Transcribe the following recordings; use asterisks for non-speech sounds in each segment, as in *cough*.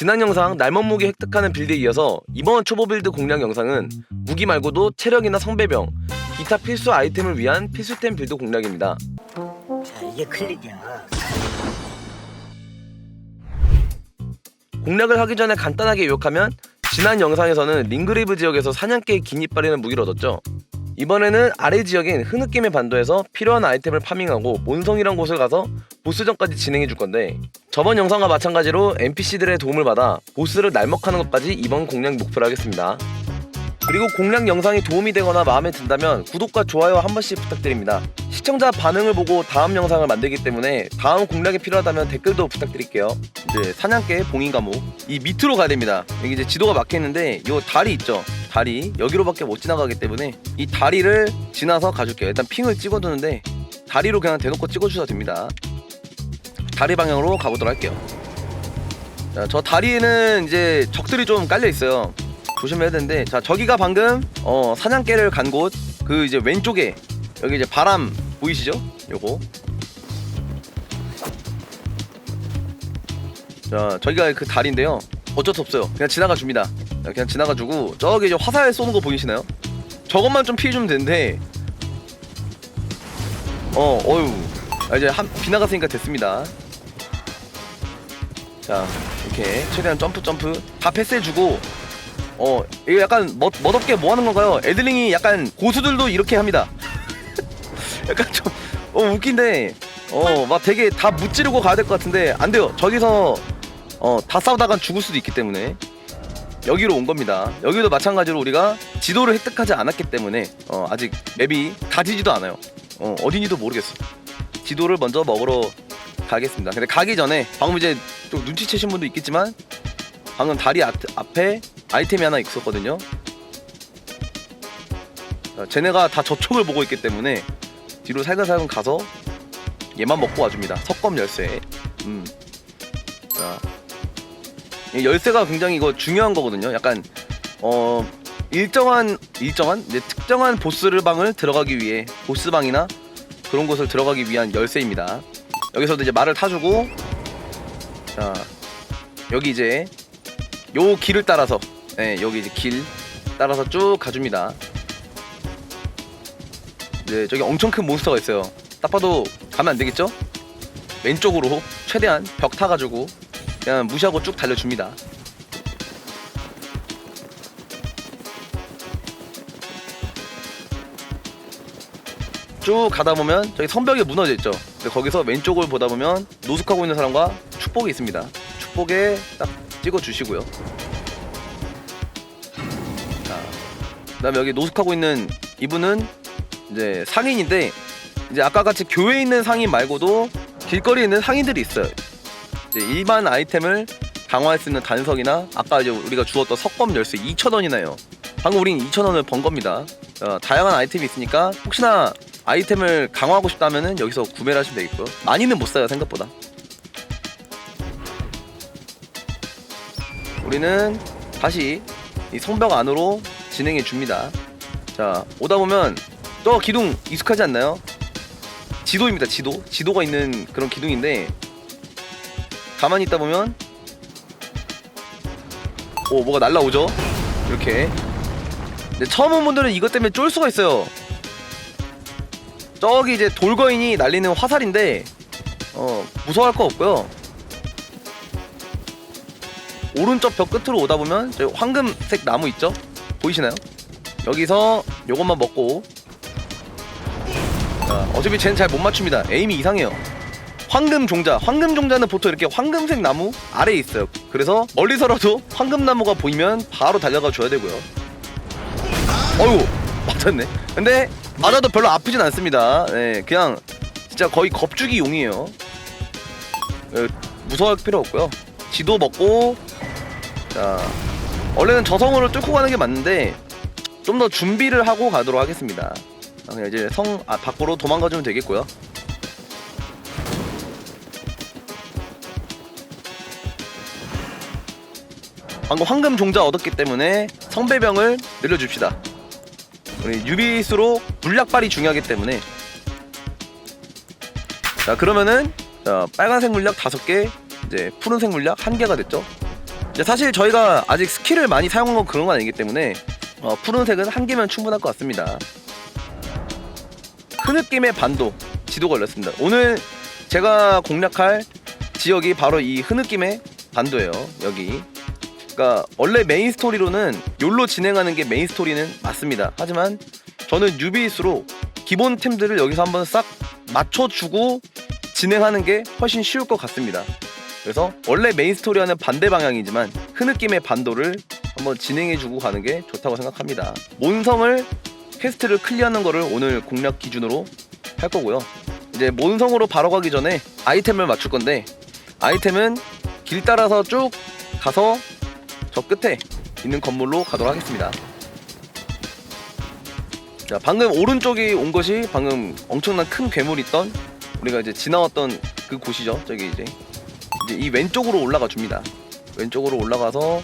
지난 영상 날먹 무기 획득하는 빌드에 이어서 이번 초보 빌드 공략 영상은 무기 말고도 체력이나 성배병, 기타 필수 아이템을 위한 필수템 빌드 공략입니다. 자 이게 클릭이야 공략을 하기 전에 간단하게 요약하면 지난 영상에서는 링그레이브 지역에서 사냥개의 긴 이빨이라는 무기를 얻었죠. 이번에는 아래 지역인 흐느낌의 반도에서 필요한 아이템을 파밍하고 몬성이란 곳을 가서 보스전까지 진행해 줄 건데 저번 영상과 마찬가지로 NPC들의 도움을 받아 보스를 날먹하는 것까지 이번 공략 목표로 하겠습니다. 그리고 공략 영상이 도움이 되거나 마음에 든다면 구독과 좋아요 한 번씩 부탁드립니다. 시청자 반응을 보고 다음 영상을 만들기 때문에 다음 공략이 필요하다면 댓글도 부탁드릴게요. 이제 사냥개 봉인 감옥 이 밑으로 가야 됩니다. 여기 이제 지도가 막혀 있는데 이 다리 있죠. 다리 여기로밖에 못 지나가기 때문에 이 다리를 지나서 가줄게요. 일단 핑을 찍어두는데 다리로 그냥 대놓고 찍어주셔도 됩니다. 다리 방향으로 가보도록 할게요. 자, 저 다리에는 이제 적들이 좀 깔려 있어요. 조심해야 되는데 자 저기가 방금 어 사냥개를 간 곳 그 이제 왼쪽에 여기 이제 바람 보이시죠? 요거. 자 저기가 그 다리인데요. 어쩔 수 없어요. 그냥 지나가 줍니다. 자, 그냥 지나가 주고 저기 이제 화살 쏘는 거 보이시나요? 저것만 좀 피해주면 되는데 어 어유 아, 이제 한 비나갔으니까 됐습니다. 자 이렇게 최대한 점프 점프 다 패스해주고 어 이거 약간 멋, 멋없게 뭐 하는 건가요? 애들링이 약간 고수들도 이렇게 합니다. *laughs* 약간 좀 어, 웃긴데 어 막 되게 다 무찌르고 가야 될 것 같은데 안 돼요. 저기서 어 다 싸우다가 죽을 수도 있기 때문에 여기로 온 겁니다. 여기도 마찬가지로 우리가 지도를 획득하지 않았기 때문에 어 아직 맵이 다지지도 않아요. 어 어딘지도 모르겠어 지도를 먼저 먹으러 가겠습니다. 근데 가기 전에 방금 이제 좀 눈치채신 분도 있겠지만 방금 다리 앞, 앞에 아이템이 하나 있었거든요. 자, 쟤네가 다 저쪽을 보고 있기 때문에 뒤로 살금살금 가서 얘만 먹고 와줍니다. 석검 열쇠. 음. 자, 이 열쇠가 굉장히 이거 중요한 거거든요. 약간 어 일정한 일정한? 이제 특정한 보스를 방을 들어가기 위해 보스 방이나 그런 곳을 들어가기 위한 열쇠입니다. 여기서도 이제 말을 타주고 자 여기 이제 요 길을 따라서 네, 여기 이제 길 따라서 쭉 가줍니다. 네, 저기 엄청 큰 몬스터가 있어요. 딱 봐도 가면 안 되겠죠? 왼쪽으로 최대한 벽 타가지고 그냥 무시하고 쭉 달려줍니다. 쭉 가다 보면 저기 성벽이 무너져 있죠. 근데 거기서 왼쪽을 보다 보면 노숙하고 있는 사람과 축복이 있습니다. 축복에 딱 찍어 주시고요. 그다음에 여기 노숙하고 있는 이분은 이제 상인인데 이제 아까 같이 교회에 있는 상인 말고도 길거리에 있는 상인들이 있어요. 이제 일반 아이템을 강화할 수 있는 단석이나 아까 이제 우리가 주었던 석검 열쇠 2,000원이나요. 방금 우린 2,000원을 번 겁니다. 어, 다양한 아이템이 있으니까 혹시나 아이템을 강화하고 싶다면은 여기서 구매를 하시면 되겠고요. 많이는 못 사요 생각보다. 우리는 다시 이 성벽 안으로 진행해 줍니다. 자 오다 보면 저 기둥 익숙하지 않나요? 지도입니다. 지도. 지도가 있는 그런 기둥인데 가만히 있다 보면 오 뭐가 날라오죠? 이렇게. 근데 처음 온 분들은 이것 때문에 쫄 수가 있어요. 저기 이제 돌거인이 날리는 화살인데 어 무서워할 거 없고요. 오른쪽 벽 끝으로 오다 보면 황금색 나무 있죠? 보이시나요? 여기서 요것만 먹고 자, 어차피 쟤는 잘 못 맞춥니다. 에임이 이상해요. 황금 종자, 황금 종자는 보통 이렇게 황금색 나무 아래에 있어요. 그래서 멀리서라도 *laughs* 황금 나무가 보이면 바로 달려가 줘야 되고요. 어유 맞았네. 근데 맞아도 별로 아프진 않습니다. 네, 그냥 진짜 거의 겁주기 용이에요. 네, 무서워할 필요 없고요. 지도 먹고 자 원래는 저성으로 뚫고 가는 게 맞는데 좀 더 준비를 하고 가도록 하겠습니다. 아, 그냥 이제 성 아, 밖으로 도망가주면 되겠고요. 방금 황금 종자 얻었기 때문에 성배병을 늘려줍시다. 우리 유비수로 물약발이 중요하기 때문에 자 그러면은 자, 빨간색 물약 다섯 개 이제 푸른색 물약 한 개가 됐죠. 사실 저희가 아직 스킬을 많이 사용한 건 그런 건 아니기 때문에 어, 푸른색은 한 개면 충분할 것 같습니다. 흐느낌의 반도 지도 걸렸습니다. 오늘 제가 공략할 지역이 바로 이 흐느낌의 반도예요. 여기. 그러니까 원래 메인 스토리로는 욜로 진행하는 게 메인 스토리는 맞습니다. 하지만 저는 뉴비일수록 기본 템들을 여기서 한번 싹 맞춰주고 진행하는 게 훨씬 쉬울 것 같습니다. 그래서 원래 메인 스토리와는 반대 방향이지만 흐느낌의 반도를 한번 진행해주고 가는 게 좋다고 생각합니다. 몬성을 퀘스트를 클리어하는 거를 오늘 공략 기준으로 할 거고요. 이제 몬성으로 바로 가기 전에 아이템을 맞출 건데 아이템은 길 따라서 쭉 가서 저 끝에 있는 건물로 가도록 하겠습니다. 자, 방금 오른쪽이 온 것이 방금 엄청난 큰 괴물이 있던 우리가 이제 지나왔던 그 곳이죠. 저기 이제 이제 이 왼쪽으로 올라가 줍니다. 왼쪽으로 올라가서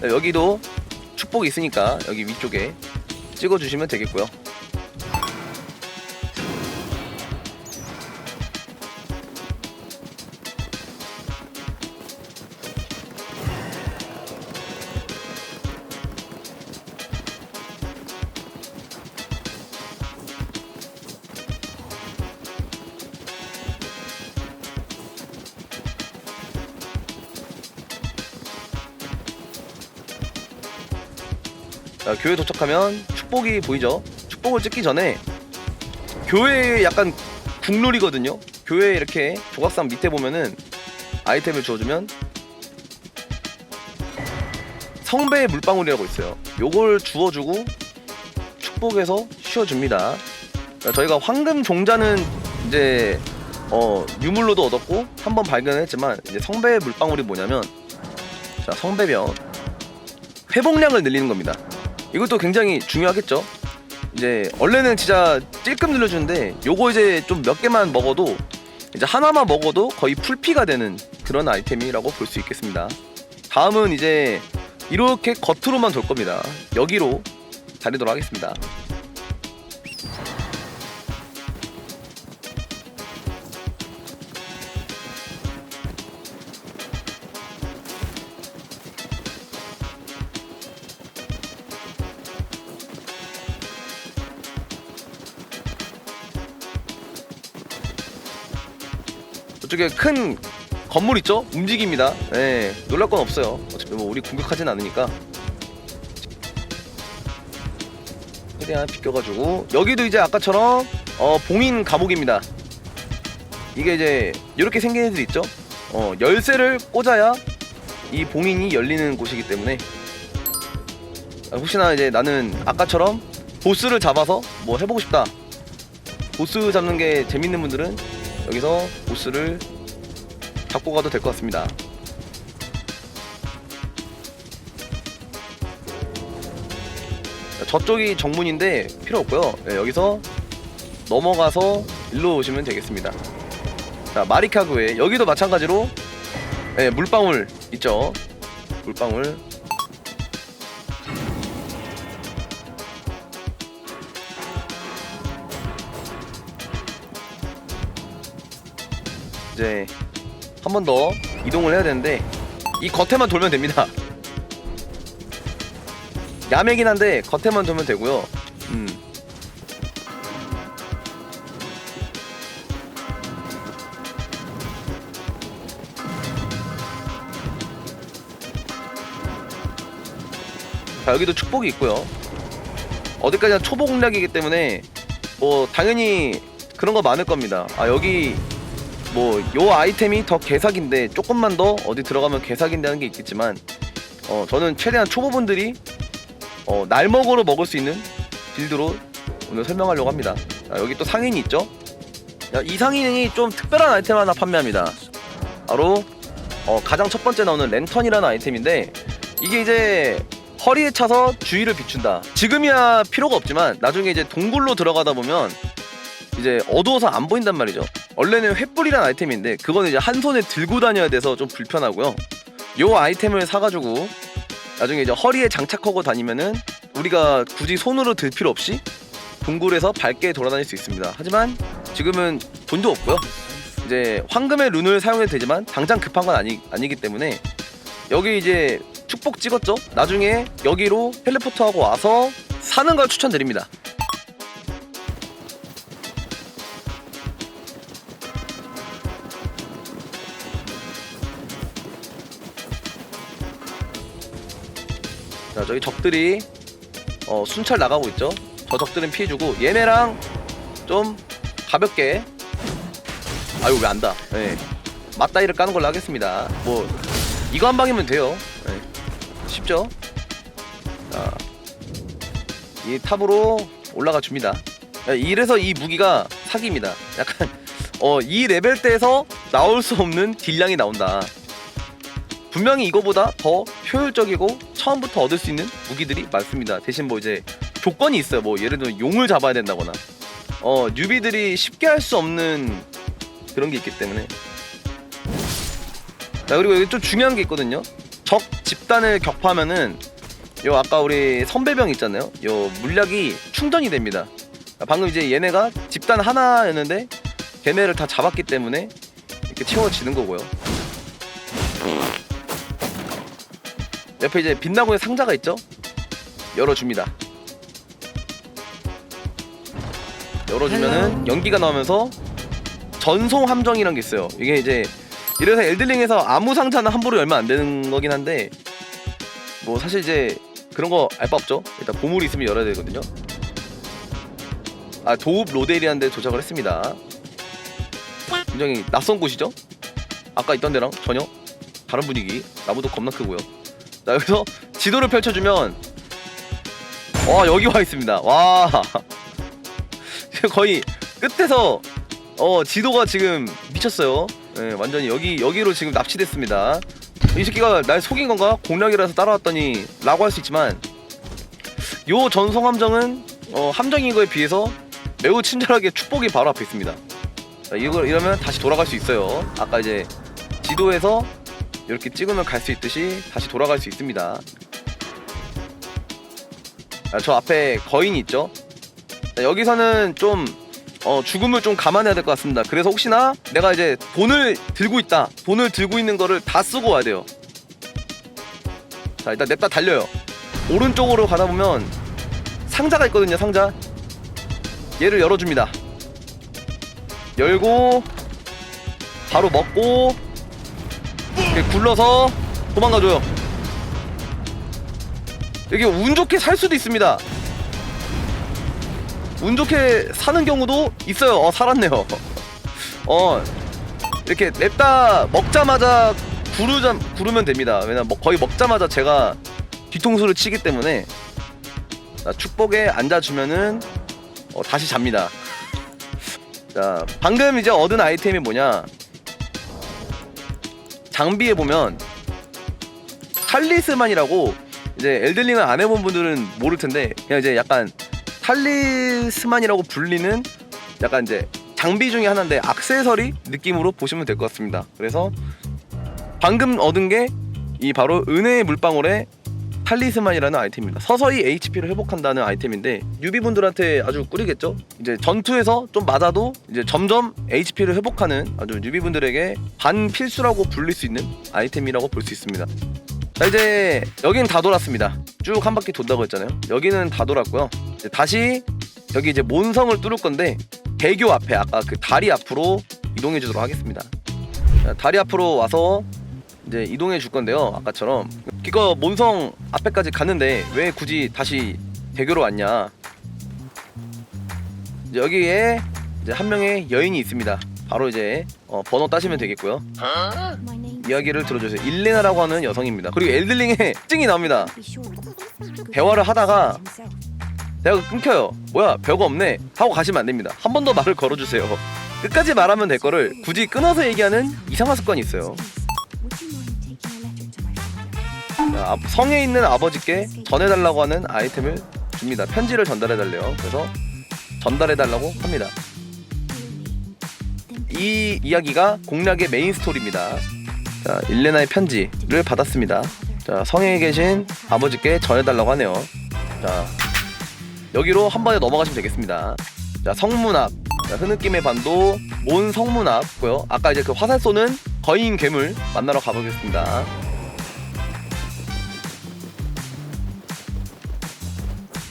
네, 여기도 축복이 있으니까 여기 위쪽에 찍어 주시면 되겠고요. 자, 교회 도착하면 축복이 보이죠? 축복을 찍기 전에 교회에 약간 국룰이거든요. 교회 이렇게 조각상 밑에 보면은 아이템을 주어주면 성배의 물방울이라고 있어요. 요걸 주워주고 축복에서 쉬어줍니다. 자, 저희가 황금 종자는 이제 어, 유물로도 얻었고 한 번 발견했지만 이제 성배의 물방울이 뭐냐면 자 성배면 회복량을 늘리는 겁니다. 이것도 굉장히 중요하겠죠. 이제 원래는 진짜 찔끔 늘려주는데 요거 이제 좀 몇 개만 먹어도 이제 하나만 먹어도 거의 풀피가 되는 그런 아이템이라고 볼 수 있겠습니다. 다음은 이제 이렇게 겉으로만 돌 겁니다. 여기로 다니도록 하겠습니다. 저쪽에 큰 건물 있죠? 움직입니다. 예, 놀랄 건 없어요. 어차피 뭐 우리 공격하진 않으니까. 최대한 비껴가지고 여기도 이제 아까처럼 어, 봉인 감옥입니다. 이게 이제 이렇게 생긴 애들 있죠? 어, 열쇠를 꽂아야 이 봉인이 열리는 곳이기 때문에 아, 혹시나 이제 나는 아까처럼 보스를 잡아서 뭐 해보고 싶다. 보스 잡는 게 재밌는 분들은 여기서 보스를 잡고 가도 될 것 같습니다. 자, 저쪽이 정문인데 필요 없고요. 네, 여기서 넘어가서 일로 오시면 되겠습니다. 자 마리카구에 여기도 마찬가지로 네, 물방울 있죠. 물방울 한 번 더 이동을 해야 되는데 이 겉에만 돌면 됩니다. 야매긴 한데 겉에만 돌면 되고요. 음. 자 여기도 축복이 있고요. 어디까지나 초보 공략이기 때문에 뭐 당연히 그런 거 많을 겁니다. 아 여기 뭐 요 아이템이 더 개사기인데 조금만 더 어디 들어가면 개사기인다는 게 있겠지만 어 저는 최대한 초보분들이 어 날먹으로 먹을 수 있는 빌드로 오늘 설명하려고 합니다. 자, 여기 또 상인이 있죠. 야, 이 상인이 좀 특별한 아이템 하나 판매합니다. 바로 어, 가장 첫 번째 나오는 랜턴이라는 아이템인데 이게 이제 허리에 차서 주위를 비춘다. 지금이야 필요가 없지만 나중에 이제 동굴로 들어가다 보면 이제 어두워서 안 보인단 말이죠. 원래는 횃불이란 아이템인데 그거는 이제 한 손에 들고 다녀야 돼서 좀 불편하고요. 요 아이템을 사가지고 나중에 이제 허리에 장착하고 다니면은 우리가 굳이 손으로 들 필요 없이 동굴에서 밝게 돌아다닐 수 있습니다. 하지만 지금은 돈도 없고요. 이제 황금의 룬을 사용해도 되지만 당장 급한 건 아니 아니기 때문에 여기 이제 축복 찍었죠. 나중에 여기로 텔레포트하고 와서 사는 걸 추천드립니다. 저기 적들이 어, 순찰 나가고 있죠. 저 적들은 피해주고 얘네랑 좀 가볍게 아유 왜 안다. 예. 맞다이를 까는 걸로 하겠습니다. 뭐 이거 한 방이면 돼요. 예. 쉽죠? 자, 이 탑으로 올라가 줍니다. 야, 이래서 이 무기가 사기입니다. 약간 어 이 레벨대에서 나올 수 없는 딜량이 나온다. 분명히 이거보다 더 효율적이고 처음부터 얻을 수 있는 무기들이 많습니다. 대신 뭐 이제 조건이 있어요. 뭐 예를 들어 용을 잡아야 된다거나 어 뉴비들이 쉽게 할 수 없는 그런 게 있기 때문에 자 그리고 여기 좀 중요한 게 있거든요. 적 집단을 격파하면은 요 아까 우리 선배병 있잖아요. 요 물약이 충전이 됩니다. 방금 이제 얘네가 집단 하나였는데 걔네를 다 잡았기 때문에 이렇게 채워지는 거고요. 옆에 이제 빛나고의 상자가 있죠? 열어줍니다. 열어주면은 연기가 나오면서 전송 함정이란 게 있어요. 이게 이제 이래서 엘들링에서 아무 상자는 함부로 열면 안 되는 거긴 한데 뭐 사실 이제 그런 거 알 바 없죠. 일단 보물이 있으면 열어야 되거든요. 아 도읍 로데리라는 데 도착을 했습니다. 굉장히 낯선 곳이죠. 아까 있던 데랑 전혀 다른 분위기. 나무도 겁나 크고요. 자 여기서 지도를 펼쳐주면 와 여기 와 있습니다. 와 *laughs* 거의 끝에서 어 지도가 지금 미쳤어요. 네, 완전히 여기 여기로 지금 납치됐습니다. 이 새끼가 날 속인 건가? 공략이라서 따라왔더니 라고 할 수 있지만 요 전송 함정은 어, 함정인 거에 비해서 매우 친절하게 축복이 바로 앞에 있습니다. 자, 이거 이러면 다시 돌아갈 수 있어요. 아까 이제 지도에서 이렇게 찍으면 갈 수 있듯이 다시 돌아갈 수 있습니다. 아, 저 앞에 거인이 있죠. 자, 여기서는 좀 어, 죽음을 좀 감안해야 될 것 같습니다. 그래서 혹시나 내가 이제 돈을 들고 있다. 돈을 들고 있는 거를 다 쓰고 와야 돼요. 자, 일단 냅다 달려요. 오른쪽으로 가다 보면 상자가 있거든요, 상자. 얘를 열어줍니다. 열고, 바로 먹고, 이렇게 굴러서 도망가줘요. 여기 운 좋게 살 수도 있습니다. 운 좋게 사는 경우도 있어요. 어, 살았네요. 어, 이렇게 냅다 먹자마자 구르자, 구르면 됩니다. 왜냐면 뭐 거의 먹자마자 제가 뒤통수를 치기 때문에 자, 축복에 앉아주면은 어, 다시 잡니다. 자, 방금 이제 얻은 아이템이 뭐냐? 장비에 보면 탈리스만이라고 이제 엘들링을 안 해본 분들은 모를 텐데 그냥 이제 약간 탈리스만이라고 불리는 약간 이제 장비 중에 하나인데 악세서리 느낌으로 보시면 될 것 같습니다. 그래서 방금 얻은 게 이 바로 은혜의 물방울의 탈리스만이라는 아이템입니다. 서서히 HP를 회복한다는 아이템인데 뉴비분들한테 아주 꿀이겠죠. 이제 전투에서 좀 맞아도 이제 점점 HP를 회복하는 아주 뉴비분들에게 반필수라고 불릴 수 있는 아이템이라고 볼 수 있습니다. 자 이제 여기는 다 돌았습니다. 쭉 한 바퀴 돈다고 했잖아요. 여기는 다 돌았고요. 이제 다시 여기 이제 몬성을 뚫을 건데 대교 앞에 아까 그 다리 앞으로 이동해 주도록 하겠습니다. 자, 다리 앞으로 와서 이제 이동해 줄 건데요. 아까처럼 이거 몬성 앞에까지 갔는데 왜 굳이 다시 대교로 왔냐? 이제 여기에 이제 한 명의 여인이 있습니다. 바로 이제 어, 번호 따시면 되겠고요. 이야기를 들어주세요. 일레나라고 하는 여성입니다. 그리고 엘들링에 특징이 *laughs* 나옵니다. 대화를 하다가 대화가 끊겨요. 뭐야 별거 없네 하고 가시면 안 됩니다. 한 번 더 말을 걸어주세요. 끝까지 말하면 될 거를 굳이 끊어서 얘기하는 이상한 습관이 있어요. 아- 성에 있는 아버지께 전해달라고 하는 아이템을 줍니다. 편지를 전달해달래요. 그래서 전달해달라고 합니다. 이 이야기가 공략의 메인 스토리입니다. 자, 일레나의 편지를 받았습니다. 자, 성에 계신 아버지께 전해달라고 하네요. 자, 여기로 한 번에 넘어가시면 되겠습니다. 자, 성문 앞. 자, 흐느낌의 반도 몬 성문 앞고요. 아까 이제 그 화살 쏘는 거인 괴물 만나러 가보겠습니다.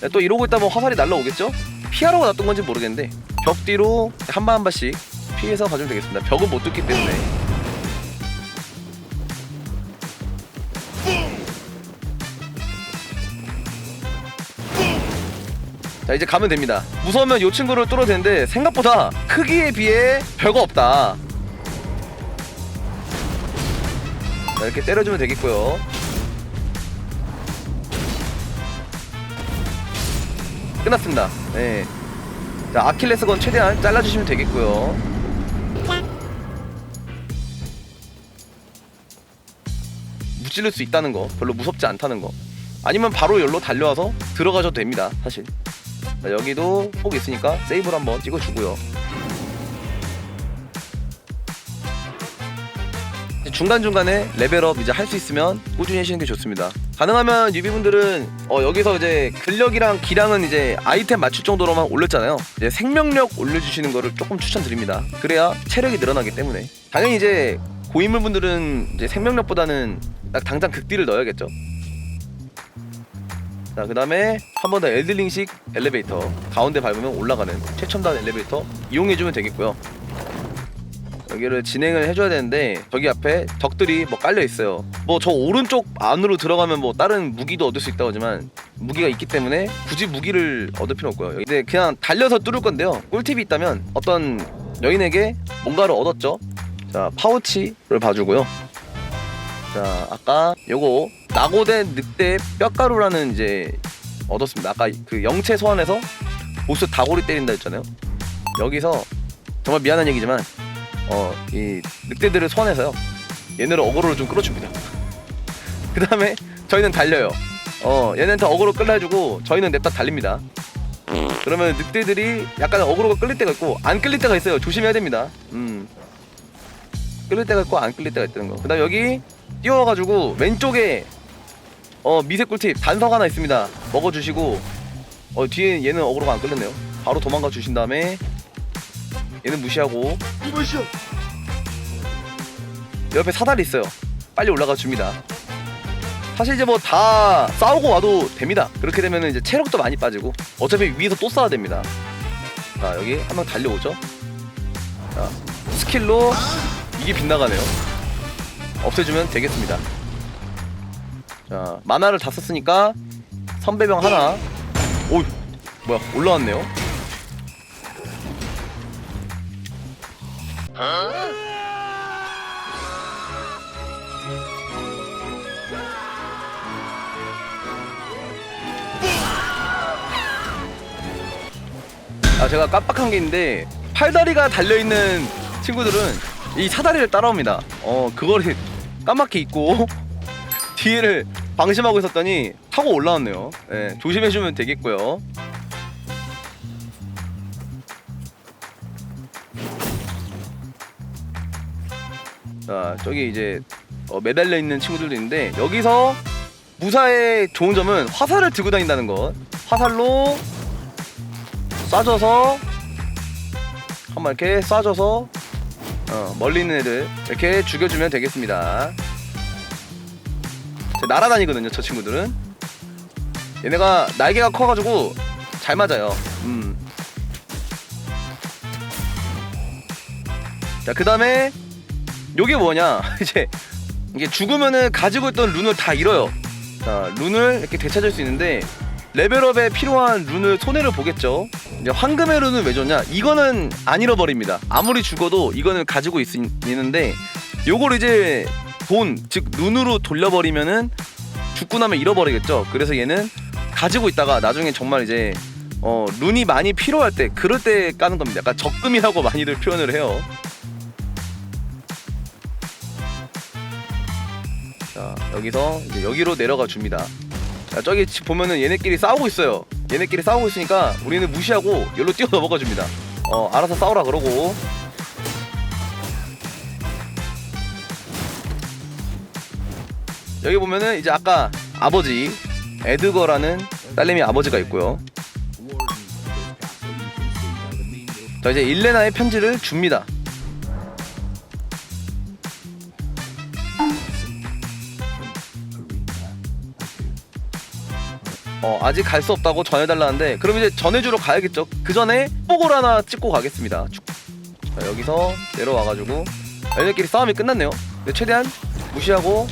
또 이러고 있다면 화살이 날라오겠죠? 피하라고 놨던 건지 모르겠는데 벽 뒤로 한 발 한 발씩 피해서 가주면 되겠습니다. 벽은 못 뚫기 때문에 자 이제 가면 됩니다. 무서우면 이 친구를 뚫어도 되는데 생각보다 크기에 비해 별거 없다. 자, 이렇게 때려주면 되겠고요. 끝났습니다. 네. 자 아킬레스건 최대한 잘라주시면 되겠고요. 무찔릴 수 있다는 거 별로 무섭지 않다는 거 아니면 바로 열로 달려와서 들어가셔도 됩니다 사실 자, 여기도 폭 있으니까 세이브를 한번 찍어주고요 중간중간에 레벨업 이제 할 수 있으면 꾸준히 하시는 게 좋습니다. 가능하면 유비분들은 어, 여기서 이제 근력이랑 기량은 이제 아이템 맞출 정도로만 올렸잖아요. 이제 생명력 올려주시는 거를 조금 추천드립니다. 그래야 체력이 늘어나기 때문에. 당연히 이제 고인물분들은 이제 생명력보다는 딱 당장 극딜을 넣어야겠죠. 자, 그 다음에 한 번 더 엘들링식 엘리베이터. 가운데 밟으면 올라가는 최첨단 엘리베이터 이용해주면 되겠고요. 여기를 진행을 해줘야 되는데 저기 앞에 적들이 뭐 깔려 있어요. 뭐 저 오른쪽 안으로 들어가면 뭐 다른 무기도 얻을 수 있다고 하지만 무기가 있기 때문에 굳이 무기를 얻을 필요 없고요. 이제 그냥 달려서 뚫을 건데요. 꿀팁이 있다면 어떤 여인에게 뭔가를 얻었죠. 자 파우치를 봐주고요. 자 아까 요거 나고대 늑대 뼈가루라는 이제 얻었습니다. 아까 그 영체 소환해서 보스 다고리 때린다 했잖아요. 여기서 정말 미안한 얘기지만 어 이 늑대들을 소환해서요 얘네를 어그로를 좀 끌어줍니다. *laughs* 그 다음에 저희는 달려요. 어 얘네한테 어그로 끌어주고 저희는 냅다 달립니다. 그러면 늑대들이 약간 어그로가 끌릴 때가 있고 안 끌릴 때가 있어요. 조심해야 됩니다. 음 끌릴 때가 있고 안 끌릴 때가 있다는 거. 그다음 여기 뛰어와가지고 왼쪽에 어 미세 꿀팁 단석 하나 있습니다. 먹어주시고 어 뒤에 얘는 어그로가 안 끌렸네요. 바로 도망가 주신 다음에 얘는 무시하고 이보시오. 옆에 사다리 있어요. 빨리 올라가 줍니다. 사실 이제 뭐 다 싸우고 와도 됩니다. 그렇게 되면 이제 체력도 많이 빠지고 어차피 위에서 또 싸워야 됩니다. 자 여기 한 명 달려오죠. 자 스킬로 이게 빗나가네요. 없애주면 되겠습니다. 자 만화를 다 썼으니까 선배병 하나. 오 뭐야 올라왔네요. 아 제가 깜빡한 게 있는데 팔다리가 달려 있는 친구들은 이 사다리를 따라옵니다. 어 그거를 까맣게 잊고 *laughs* 뒤를 방심하고 있었더니 타고 올라왔네요. 예, 조심해주면 되겠고요. 자 저기 이제 어, 매달려 있는 친구들도 있는데 여기서 무사의 좋은 점은 화살을 들고 다닌다는 것. 화살로 쏴줘서 한번 이렇게 쏴줘서 어, 멀리 있는 애들 이렇게 죽여주면 되겠습니다. 자, 날아다니거든요, 저 친구들은. 얘네가 날개가 커가지고 잘 맞아요. 음. 자, 그 다음에 요게 뭐냐? *laughs* 이제 이게 죽으면은 가지고 있던 룬을 다 잃어요. 자, 룬을 이렇게 되찾을 수 있는데 레벨업에 필요한 룬을 손해를 보겠죠. 이제 황금의 룬은 왜 줬냐? 이거는 안 잃어버립니다. 아무리 죽어도 이거는 가지고 있, 있는데 요걸 이제 돈, 즉 룬으로 돌려버리면은 죽고 나면 잃어버리겠죠. 그래서 얘는 가지고 있다가 나중에 정말 이제 어, 룬이 많이 필요할 때 그럴 때 까는 겁니다. 약간 적금이라고 *laughs* 많이들 표현을 해요. 자 여기서 이제 여기로 내려가 줍니다. 자, 저기 지- 보면은 얘네끼리 싸우고 있어요. 얘네끼리 싸우고 있으니까 우리는 무시하고 여기로 뛰어 넘어가 줍니다. 어, 알아서 싸우라 그러고. 여기 보면은 이제 아까 아버지 에드거라는 딸내미 아버지가 있고요. 자 이제 일레나의 편지를 줍니다. 어 아직 갈 수 없다고 전해달라는데 그럼 이제 전해주러 가야겠죠. 그 전에 뽀글 하나 찍고 가겠습니다. 쭉. 자 여기서 내려와가지고 얘네끼리 싸움이 끝났네요. 근데 최대한 무시하고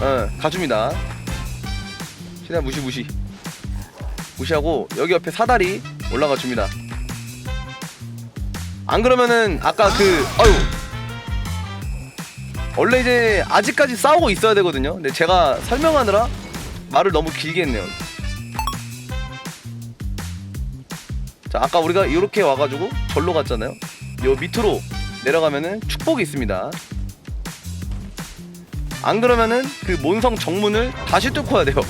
어 가줍니다. 최대한 무시 무시 무시하고 여기 옆에 사다리 올라가 줍니다. 안 그러면은 아까 그 아유 원래 이제 아직까지 싸우고 있어야 되거든요. 근데 제가 설명하느라 말을 너무 길게 했네요. 자 아까 우리가 이렇게 와가지고 절로 갔잖아요. 요 밑으로 내려가면은 축복이 있습니다. 안 그러면은 그 몬성 정문을 다시 뚫고 와야 돼요.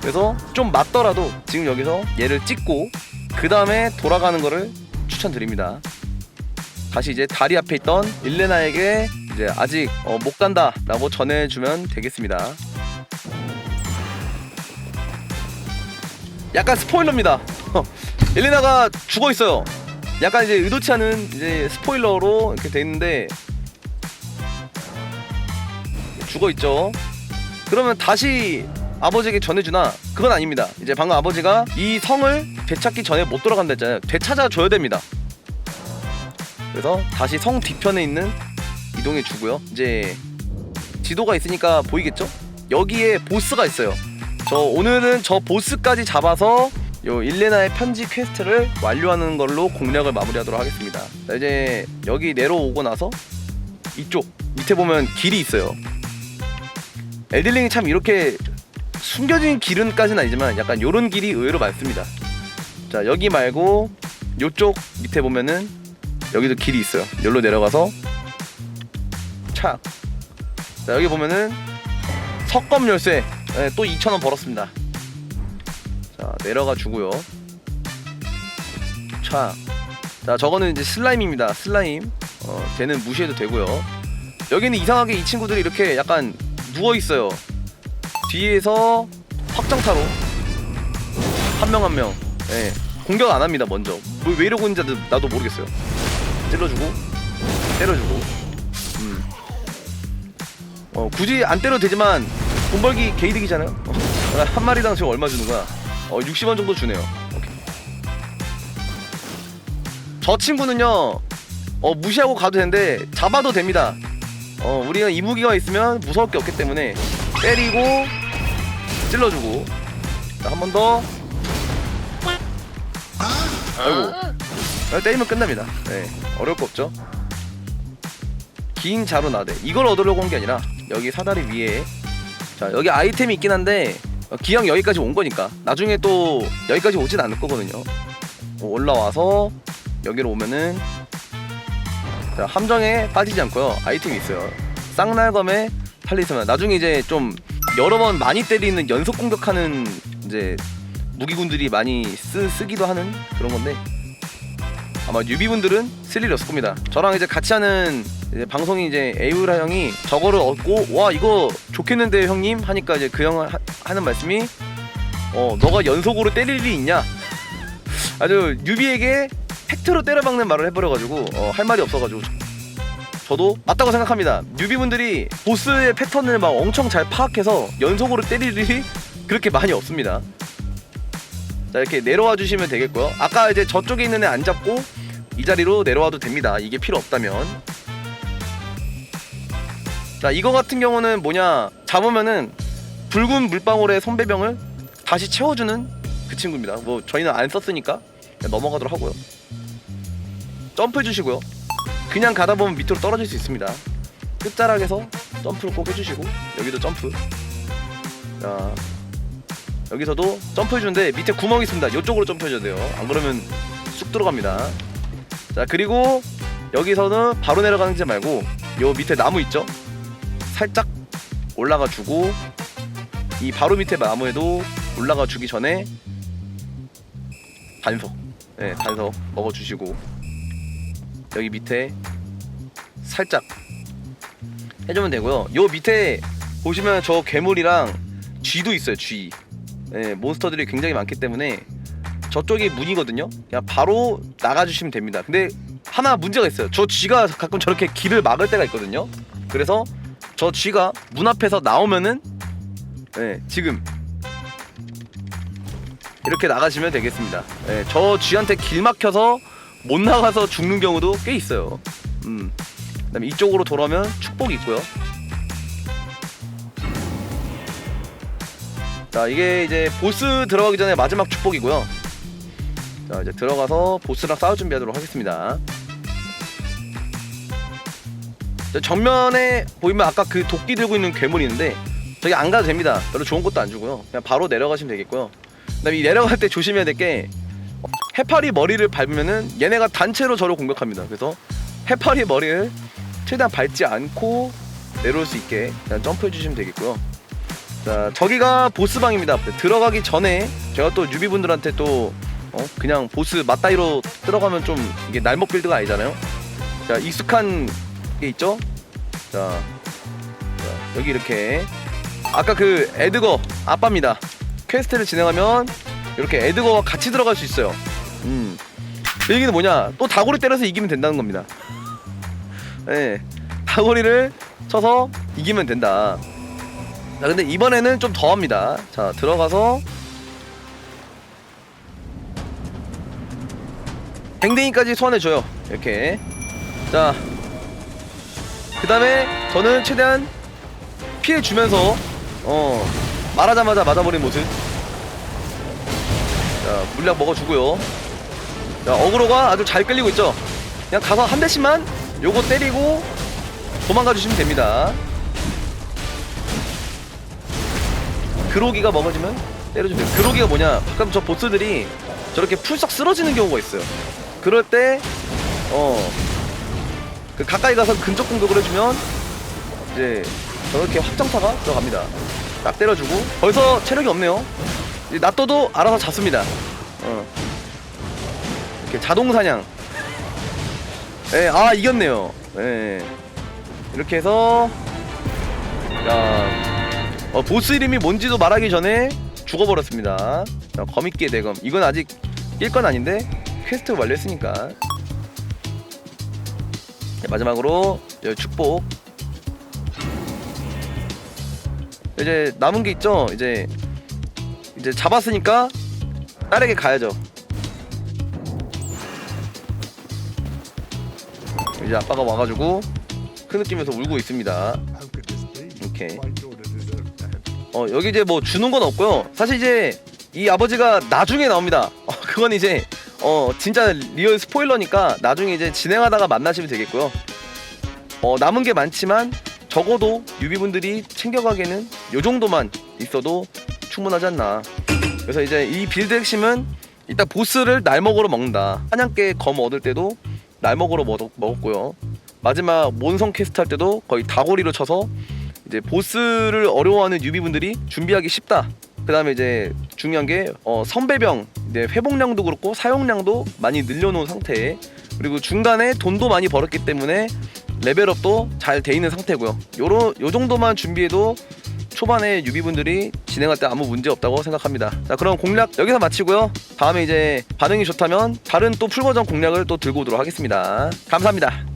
그래서 좀 맞더라도 지금 여기서 얘를 찍고 그 다음에 돌아가는 거를 추천드립니다. 다시 이제 다리 앞에 있던 일레나에게 이제 아직 어, 못 간다라고 전해주면 되겠습니다. 약간 스포일러입니다. 일레나가 죽어 있어요. 약간 이제 의도치 않은 이제 스포일러로 이렇게 돼 있는데 죽어 있죠. 그러면 다시 아버지에게 전해주나? 그건 아닙니다. 이제 방금 아버지가 이 성을 되찾기 전에 못 돌아간다 했잖아요. 되찾아 줘야 됩니다. 그래서 다시 성 뒤편에 있는 이동해 주고요. 이제 지도가 있으니까 보이겠죠? 여기에 보스가 있어요. 저 오늘은 저 보스까지 잡아서 요 일레나의 편지 퀘스트를 완료하는 걸로 공략을 마무리하도록 하겠습니다. 자, 이제 여기 내려오고 나서 이쪽 밑에 보면 길이 있어요. 엘딜링이 참 이렇게 숨겨진 길은까지는 아니지만 약간 요런 길이 의외로 많습니다. 자 여기 말고 요쪽 밑에 보면은 여기도 길이 있어요. 여기로 내려가서 착. 자 여기 보면은 석검 열쇠 네, 또 2,000원 벌었습니다. 자 내려가 주고요. 착. 자 저거는 이제 슬라임입니다. 슬라임. 어 걔는 무시해도 되고요. 여기는 이상하게 이 친구들이 이렇게 약간 누워 있어요. 뒤에서 확정타로 한 명 한 명. 예. 공격 안 합니다. 먼저. 뭐, 왜 이러고 있는지 나도 모르겠어요. 찔러주고 때려주고. 음. 어 굳이 안 때려도 되지만 돈 벌기 개이득이잖아요. 어, 한 마리당 지금 얼마 주는 거야? 어 60원 정도 주네요. 오케이. 저 친구는요. 어 무시하고 가도 되는데 잡아도 됩니다. 어 우리가 이 무기가 있으면 무서울 게 없기 때문에 때리고 찔러주고 한 번 더 아이고 아, 때리면 끝납니다 네 어려울 거 없죠 긴 자루 나대 이걸 얻으려고 온 게 아니라 여기 사다리 위에 자 여기 아이템이 있긴 한데 어, 기왕 여기까지 온 거니까. 나중에 또 여기까지 오진 않을 거거든요. 어, 올라와서 여기로 오면은 자, 함정에 빠지지 않고요. 아이템이 있어요. 쌍날검에 팔리스만 나중에 이제 좀 여러 번 많이 때리는 연속 공격하는 이제 무기군들이 많이 쓰, 쓰기도 하는 그런 건데 아마 뉴비분들은 쓸 일이 없을 겁니다. 저랑 이제 같이 하는 이제 방송이 이제 에우라 형이 저거를 얻고 와 이거 좋겠는데 형님 하니까 이제 그 형 하는 말씀이 어 너가 연속으로 때릴 일이 있냐 아주 뉴비에게 팩트로 때려박는 말을 해버려가지고 어, 할 말이 없어가지고 저도 맞다고 생각합니다. 뉴비분들이 보스의 패턴을 막 엄청 잘 파악해서 연속으로 때릴 일이 그렇게 많이 없습니다. 자 이렇게 내려와 주시면 되겠고요. 아까 이제 저쪽에 있는 애 안 잡고 이 자리로 내려와도 됩니다. 이게 필요 없다면. 자 이거 같은 경우는 뭐냐 잡으면은 붉은 물방울의 손배병을 다시 채워주는 그 친구입니다. 뭐 저희는 안 썼으니까 넘어가도록 하고요. 점프해 주시고요. 그냥 가다 보면 밑으로 떨어질 수 있습니다. 끝자락에서 점프를 꼭 해주시고 여기도 점프. 자 여기서도 점프해 주는데 밑에 구멍이 있습니다. 이쪽으로 점프해 줘야 돼요. 안 그러면 쑥 들어갑니다. 자 그리고 여기서는 바로 내려가는 지 말고 요 밑에 나무 있죠? 살짝 올라가 주고 이 바로 밑에 나무에도 올라가 주기 전에 단석, 네 단석 먹어 주시고 여기 밑에 살짝 해주면 되고요. 요 밑에 보시면 저 괴물이랑 쥐도 있어요. 쥐. 예, 몬스터들이 굉장히 많기 때문에 저 저쪽이 문이거든요. 그냥 바로 나가주시면 됩니다. 근데 하나 문제가 있어요. 저 쥐가 가끔 저렇게 길을 막을 때가 있거든요. 그래서 저 쥐가 문 앞에서 나오면은 네, 지금 이렇게 나가시면 되겠습니다. 네, 저 쥐한테 길 막혀서 못 나가서 죽는 경우도 꽤 있어요. 음. 그다음에 이쪽으로 돌아오면 축복이 있고요. 자 이게 이제 보스 들어가기 전에 마지막 축복이고요. 자 이제 들어가서 보스랑 싸울 준비하도록 하겠습니다. 자, 정면에 보이면 아까 그 도끼 들고 있는 괴물이 있는데 저기 안 가도 됩니다. 별로 좋은 것도 안 주고요. 그냥 바로 내려가시면 되겠고요. 그 다음에 이 내려갈 때 조심해야 될 게 해파리 머리를 밟으면은 얘네가 단체로 저를 공격합니다. 그래서 해파리 머리를 최대한 밟지 않고 내려올 수 있게 점프해 주시면 되겠고요. 자 저기가 보스방입니다. 들어가기 전에 제가 또 유비분들한테 또 어, 그냥 보스 맞다이로 들어가면 좀 이게 날먹 빌드가 아니잖아요. 자 익숙한 게 있죠. 자, 자 여기 이렇게 아까 그 에드거 아빠입니다. 퀘스트를 진행하면 이렇게 에드거와 같이 들어갈 수 있어요. 음. 그 얘기는 뭐냐? 또 다고리 때려서 이기면 된다는 겁니다. *laughs* 네, 다고리를 쳐서 이기면 된다. 자, 근데 이번에는 좀 더합니다. 자, 들어가서 댕댕이까지 소환해줘요. 이렇게. 자, 그 다음에 저는 최대한 피해 주면서, 어, 말하자마자 맞아버린 모습. 자, 물약 먹어주고요. 자, 어그로가 아주 잘 끌리고 있죠. 그냥 가서 한 대씩만 요거 때리고 도망가 주시면 됩니다. 그로기가 먹어지면 때려주면. 그로기가 뭐냐? 가끔 저 보스들이 저렇게 풀썩 쓰러지는 경우가 있어요. 그럴 때, 어, 그 가까이 가서 근접 공격을 해주면 이제 저렇게 확정타가 들어갑니다. 딱 때려주고 벌써 체력이 없네요. 이제 놔둬도 알아서 잡습니다. 어. 이렇게 자동 사냥. 예, 아 이겼네요. 예. 이렇게 해서 자, 어, 보스 이름이 뭔지도 말하기 전에 죽어버렸습니다. 자, 거미끼의 대검. 이건 아직 낄건 아닌데 퀘스트 완료했으니까. 자, 마지막으로 여 축복. 이제 남은 게 있죠. 이제 이제 잡았으니까 딸에게 가야죠. 이제 아빠가 와가지고 큰 느낌에서 울고 있습니다. This 어 여기 이제 뭐 주는 건 없고요. 사실 이제 이 아버지가 나중에 나옵니다. 어, 그건 이제 어 진짜 리얼 스포일러니까 나중에 이제 진행하다가 만나시면 되겠고요. 어 남은 게 많지만 적어도 유비분들이 챙겨가기에는 요 정도만 있어도 충분하지 않나. 그래서 이제 이 빌드 핵심은 이따 보스를 날먹으로 먹는다. 한양께 검 얻을 때도 날먹으로 먹, 먹었고요. 마지막 몬성 퀘스트 할 때도 거의 다고리로 쳐서 이제 보스를 어려워하는 유비분들이 준비하기 쉽다. 그 다음에 이제 중요한 게 어, 선배병 이제 회복량도 그렇고 사용량도 많이 늘려놓은 상태 그리고 중간에 돈도 많이 벌었기 때문에 레벨업도 잘 돼 있는 상태고요. 요런 요 정도만 준비해도 초반에 유비분들이 진행할 때 아무 문제 없다고 생각합니다. 자 그럼 공략 여기서 마치고요. 다음에 이제 반응이 좋다면 다른 또 풀버전 공략을 또 들고 오도록 하겠습니다. 감사합니다.